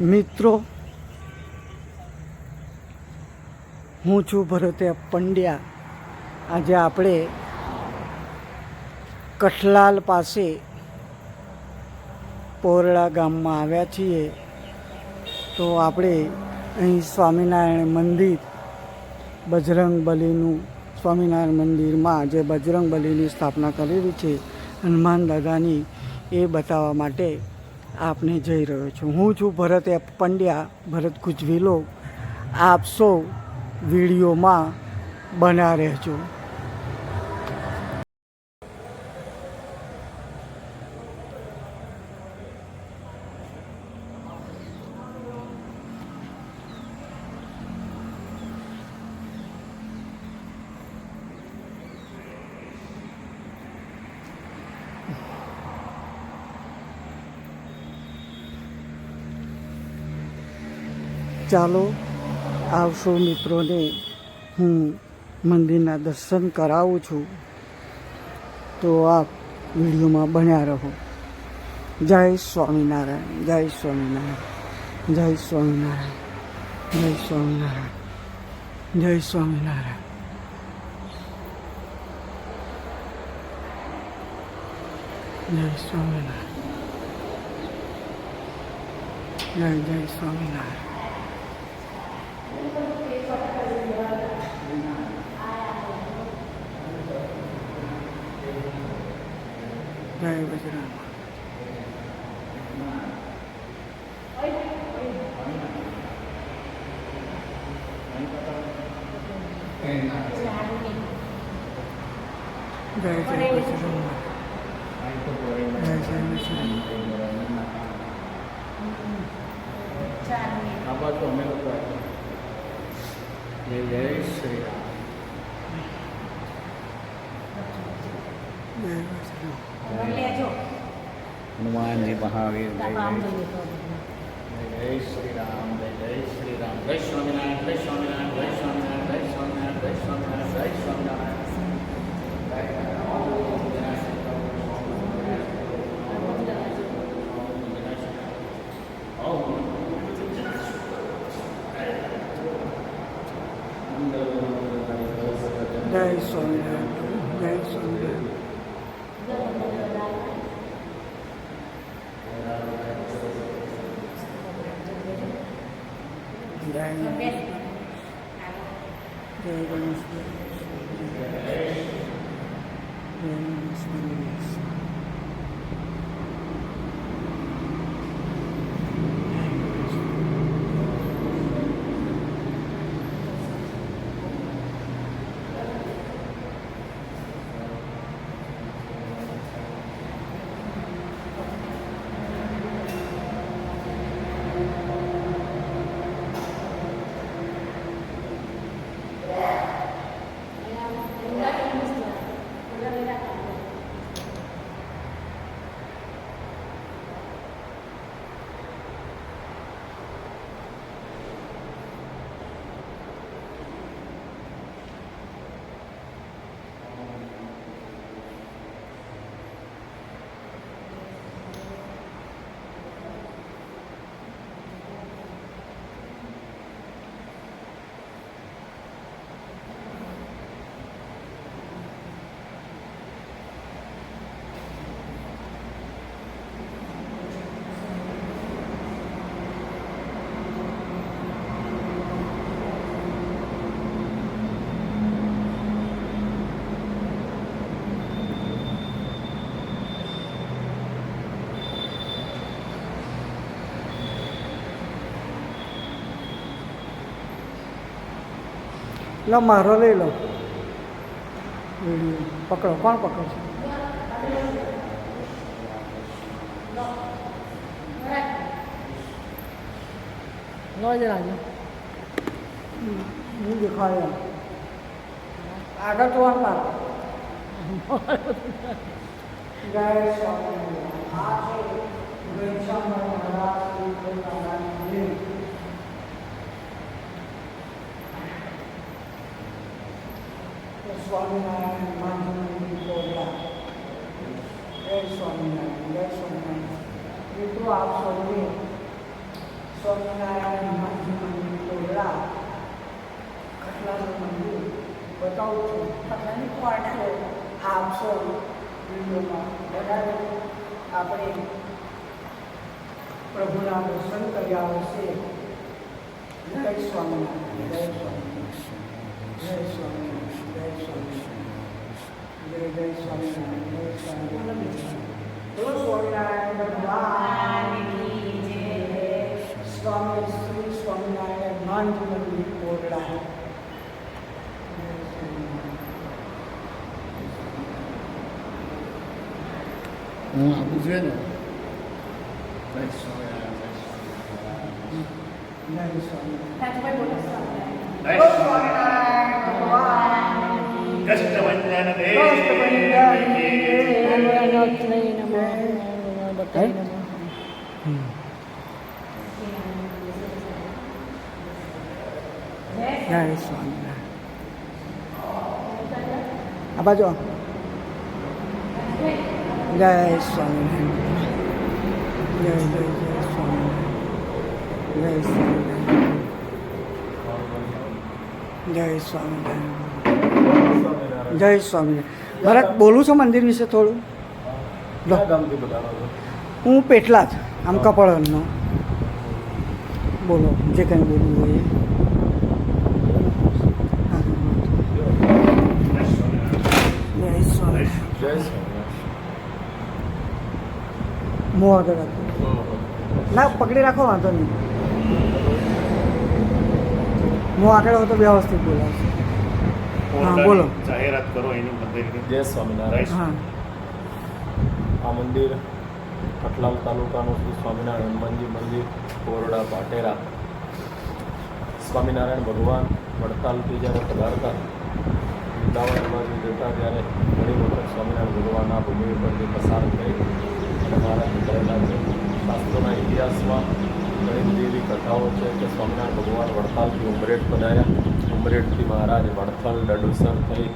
મિત્રો, હું છું ભરતે પંડ્યા. આજે આપણે કઠલાલ પાસે પોરડા ગામમાં આવ્યા છીએ. તો આપણે અહીં સ્વામિનારાયણ મંદિર, બજરંગ બલીનું સ્વામિનારાયણ મંદિરમાં જે બજરંગ બલીની સ્થાપના કરેલી છે. હનુમાન દાદાની એ બતાવવા માટે આપને જઈ રહ્યો છું. હું છું ભરત એપ પંડ્યા, ભરત ગુજવીલો આપ સૌ વિડીયોમાં બના રહેજો. ચાલો, આવશો મિત્રોને હું મંદિરના દર્શન કરાવું છું. તો આપ વિડીયોમાં બન્યા રહો. જય સ્વામિનારાયણ જય સ્વામિનારાયણ જય સ્વામિનારાયણ જય સ્વામિનારાયણ જય સ્વામિનારાયણ. જય સ્વામિનારાયણ. જય જય Swaminarayan. Very original. Very, very original. Very, very original. How about the જય જય શ્રી રામ હનુમાનજી મહાવીર જય જય શ્રી રામ જય જય શ્રી રામ જય સ્વામિનારાયણ જય સ્વામિનારાયણ જય સ્વામિનારાયણ જય સ્વામિનારાયણ જય સ્વામિનારાયણ જય સ્વામિનારાયણ જય સ્વામિનારાયણ જય ગણેશ જય ગણેશ લો મારો લઈ લો વીડિયો પકડો કોણ પકડશે લો જ રાજુ હું દેખાય એમ. આગળ તો આમ લાગ. જય સ્વામિનારાયણ. આ છે ઘનશ્યામ મહારાજની પોતાનાની મંદિર. તો સ્વામિનારાયણ માંજનની પોતા જય સ્વામિનારાયણ જય સ્વામિનારાયણ. મિત્રો આપ સૌને સ્વામિનારાયણ મંદિર કોરડા ખટલાનું મંદિર બતાવું છું. ખટલાની કોર્ટ છે આપશો વિડીયોમાં બધાને આપણે પ્રભુના દર્શન કર્યા હશે. જય સ્વામિનારાયણ જય સ્વામિનારાયણ જય સ્વામિનારાયણ. જય જય જય સ્વામિનારાયણ જય સ્વામિનારાયણ ભગવાન સ્વામી શ્રી સ્વામિનારાયણ મંદિર કોરડા હું આપું છું ને જય સ્વામિનારાયણ જય સ્વામિનારાયણ જય સ્વામિનારાયણ આ બાજુ આવો. જય સ્વામિનારાયણ જય જય જય સ્વામિનારાયણ જય સ્વામિનારાયણ જય સ્વામિનારાયણ જય સ્વામી. ભરત બોલું છું મંદિર વિશે થોડું? હું પેટલા જ આમ કપડનો બોલો જે કંઈ બોલવું હોય. હા, જય સ્વામિનારાયણ મોં આગળ ના પકડી રાખો વાંધો નહીં. મોં આગળ હોય તો વ્યવસ્થિત બોલાવશે. હા, બોલો. જાહેરાત કરો એની મંદિરની. જય સ્વામિનારાયણ. આ મંદિર કટલાલ તાલુકાનું શ્રી સ્વામિનારાયણ હનુમાનજી મંદિર કોરડા પાટેરા. સ્વામિનારાયણ ભગવાન વડતાલથી જ્યારે પધારતા વૃંદાવન બાજુ જતા ત્યારે ઘણી વખત સ્વામિનારાયણ ભગવાન આ ભૂમિ ઉપરથી પસાર થઈ અને મારા નીકળેલા છે શાસ્ત્રોના ઇતિહાસમાં ઘણી બધી એવી કથાઓ છે કે સ્વામિનારાયણ ભગવાન વડતાલથી ઉમરેટ પધાર્યા. ઉમરેઠથી મહારાજ વડથલ, ડડુસર થઈ,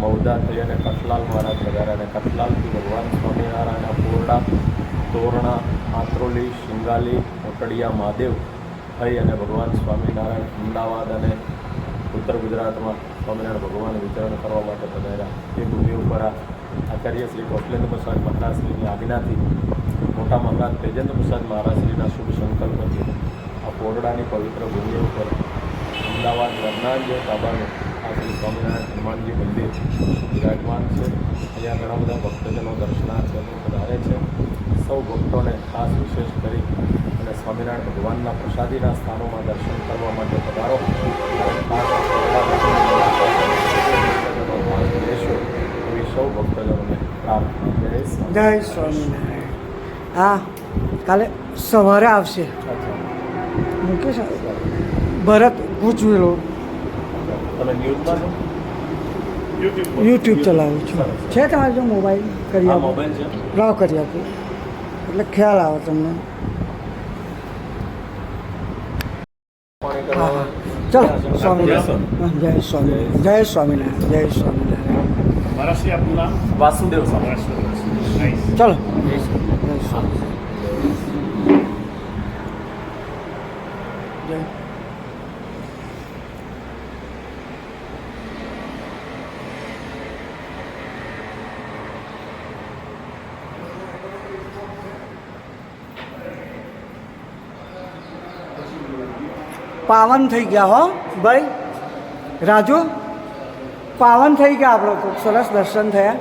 મૌદા થઈ અને કટલાલ મહારાજ પધાર્યા અને કટલાલથી ભગવાન સ્વામિનારાયણના પોરડા તોરણા, આત્રોલી, શિંગાલી મોટડિયા મહાદેવ થઈ અને ભગવાન સ્વામિનારાયણ અમદાવાદ અને ઉત્તર ગુજરાતમાં સ્વામિનારાયણ ભગવાન વિચરણ કરવા માટે પધાર્યા. એ ભૂમિ ઉપર આચાર્ય શ્રી કૌશલેન્દ્ર પ્રસાદ મહારાજશ્રીની આજ્ઞાથી મોટા મહારાજ તેજેન્દ્ર પ્રસાદ મહારાજશ્રીના શુભ સંકલ્પથી આ પોરડાની પવિત્ર ભૂમિ ઉપર અમદાવાદ લગ્નાજ તાબાનું આ શ્રી સ્વામિનારાયણ હનુમાનજી મંદિર વિરાજમાન છે. અહીંયા ઘણા બધા ભક્તજનો દર્શનાર્થે વધારે છે. સૌ ભક્તોને ખાસ વિશેષ કરી અને સ્વામિનારાયણ ભગવાનના પ્રસાદીના સ્થાનોમાં દર્શન કરવા માટે પધારો. આ એવી સૌ ભક્તજનોને પ્રાર્થના. જય સ્વામિનારાયણ. હા કાલે સવારે આવશે. મૂકીશ ભરત ગુજવેલો તમે ન્યૂઝમાં છો યુટ્યુબ યુટ્યુબ ચલાવું છું છે તમારે જો મોબાઈલ કરી આ આપો મોબાઈલ છે લાવ કરી આપું એટલે ખ્યાલ આવે તમને પાણી હા કરવા હા ચલો સ્વામિનારાયણ હા, જય સ્વામિનારાયણ જય સ્વામિનારાયણ જય સ્વામિનારાયણ મારા શ્રી આપનું નામ વાસુદેવ સ્વામી નાઈસ ચલો જય સ્વામિનારાયણ જય પાવન થઈ ગયા હો ભાઈ. રાજુ પાવન થઈ ગયા આપણો ખૂબ સરસ દર્શન થયા.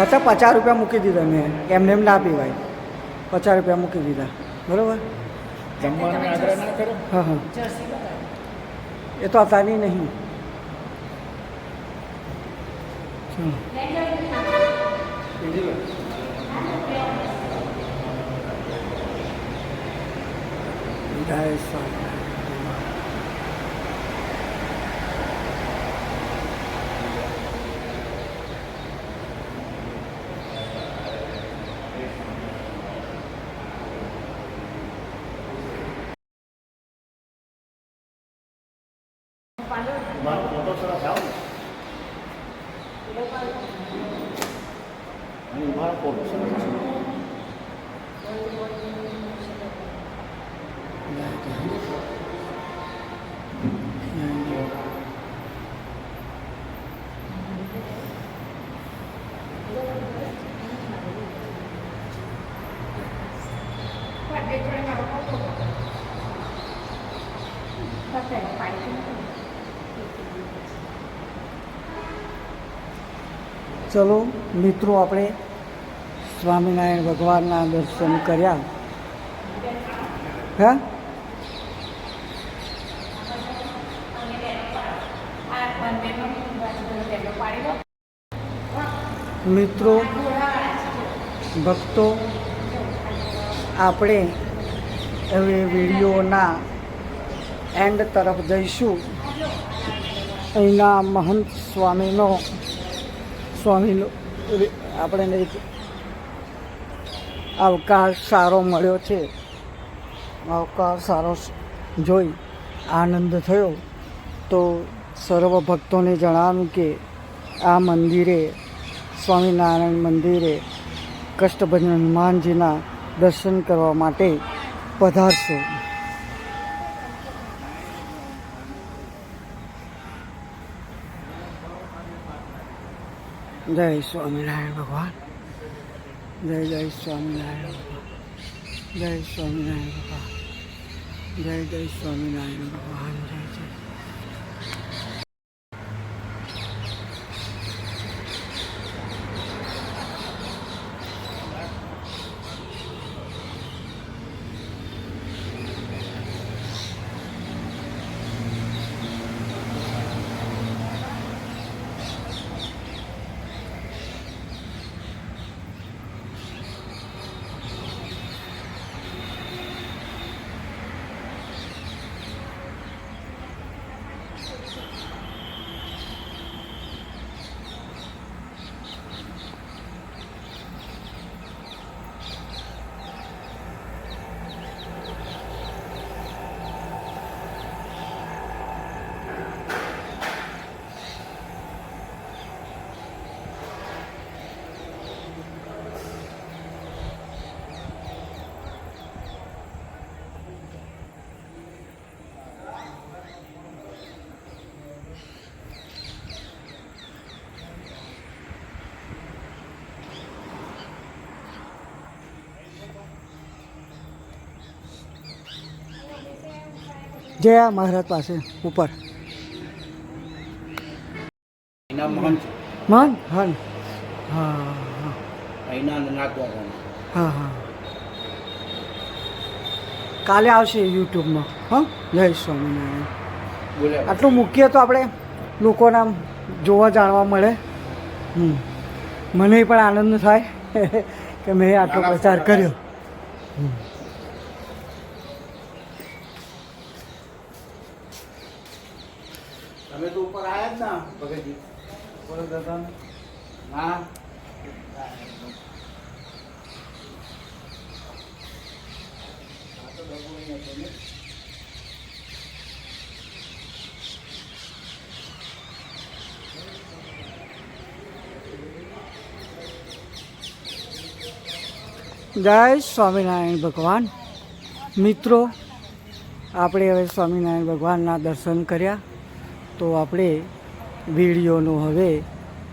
હતા પચાસ રૂપિયા મૂકી દીધા મેં. એમને એમ ના પીવાય. પચાસ રૂપિયા મૂકી દીધા. બરાબર? હા હા. એ તો અત્યારની નહીં. જય સ્વામિનારાયણ મારો ફોટો સરસ આવો ને ખૂબ સરસ છે ચલો મિત્રો આપણે સ્વામિનારાયણ ભગવાનના દર્શન કર્યા. હા? મિત્રો, ભક્તો, આપણે હવે વિડીયોના એન્ડ તરફ જઈશું. અહીંના મહંત સ્વામીનો સ્વામીનો આપણને એક અવકાશ સારો મળ્યો છે. અવકાશ સારો જોઈ આનંદ થયો. તો સર્વ ભક્તોને જણાવ્યું કે આ મંદિરે સ્વામિનારાયણ મંદિરે કષ્ટભંજન હનુમાનજીના દર્શન કરવા માટે પધારશો. જય સ્વામિનારાયણ ભગવાન. જય જય સ્વામિનારાયણ ભગવાન. જય સ્વામિનારાયણ ભગવાન. જય જય સ્વામિનારાયણ ભગવાન, જય. જય મહારાજ પાસે ઉપર. મન હન. હા હા. હા હા. કાલે આવશે યુટ્યુબમાં. હા જય સ્વામિનારાયણ. આટલું મૂકીએ તો આપણે લોકોના જોવા જાણવા મળે. હમ. મને પણ આનંદ થાય કે મેં આટલો પ્રચાર કર્યો. તમે તો જ ના. ભગતજી. બોલો દાદા. ના. જય સ્વામિનારાયણ ભગવાન. મિત્રો આપણે હવે સ્વામિનારાયણ ભગવાનના દર્શન કર્યા. તો આપણે વિડીયોનું હવે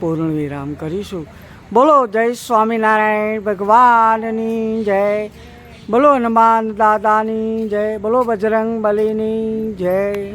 પૂર્ણ વિરામ કરીશું. બોલો, જય સ્વામિનારાયણ ભગવાનની જય. બોલો, હનુમાન દાદાની જય. બોલો, બજરંગ બલીની જય.